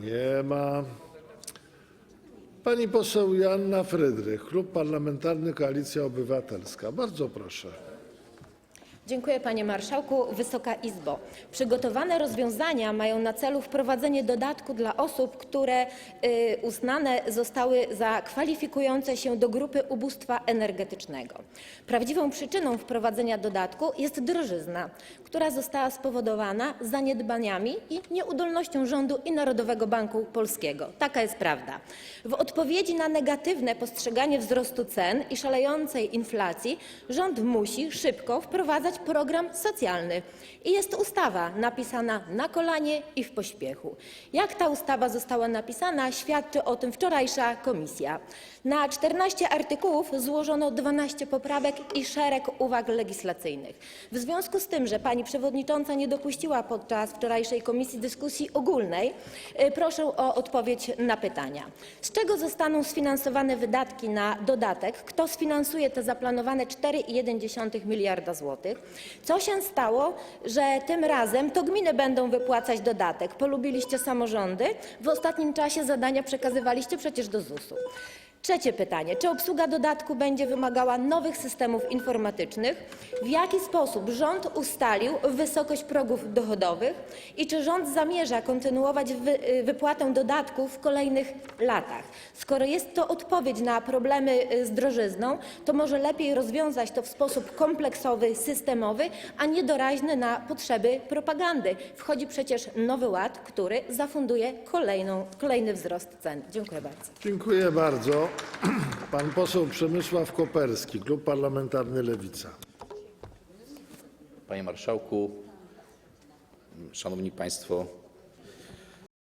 Nie ma. Pani poseł Joanna Frydrych, Klub Parlamentarny Koalicja Obywatelska. Bardzo proszę. Dziękuję panie marszałku. Wysoka Izbo. Przygotowane rozwiązania mają na celu wprowadzenie dodatku dla osób, które y, uznane zostały za kwalifikujące się do grupy ubóstwa energetycznego. Prawdziwą przyczyną wprowadzenia dodatku jest drożyzna, która została spowodowana zaniedbaniami i nieudolnością rządu i Narodowego Banku Polskiego. Taka jest prawda. W odpowiedzi na negatywne postrzeganie wzrostu cen i szalejącej inflacji rząd musi szybko wprowadzać program socjalny. I jest ustawa napisana na kolanie i w pośpiechu. Jak ta ustawa została napisana, świadczy o tym wczorajsza komisja. Na 14 artykułów złożono 12 poprawek i szereg uwag legislacyjnych. W związku z tym, że pani przewodnicząca nie dopuściła podczas wczorajszej komisji dyskusji ogólnej, y, proszę o odpowiedź na pytania. Z czego zostaną sfinansowane wydatki na dodatek? Kto sfinansuje te zaplanowane 4,1 miliarda złotych? Co się stało, że tym razem to gminy będą wypłacać dodatek? Polubiliście samorządy? W ostatnim czasie zadania przekazywaliście przecież do ZUS-u. Trzecie pytanie. Czy obsługa dodatku będzie wymagała nowych systemów informatycznych? W jaki sposób rząd ustalił wysokość progów dochodowych? I czy rząd zamierza kontynuować wy, y, wypłatę dodatku w kolejnych latach? Skoro jest to odpowiedź na problemy y, z drożyzną, to może lepiej rozwiązać to w sposób kompleksowy, systemowy, a nie doraźny na potrzeby propagandy. Wchodzi przecież nowy ład, który zafunduje kolejną, kolejny wzrost cen. Dziękuję bardzo. Dziękuję bardzo. Pan poseł Przemysław Koperski, Klub Parlamentarny Lewica. Panie Marszałku, Szanowni Państwo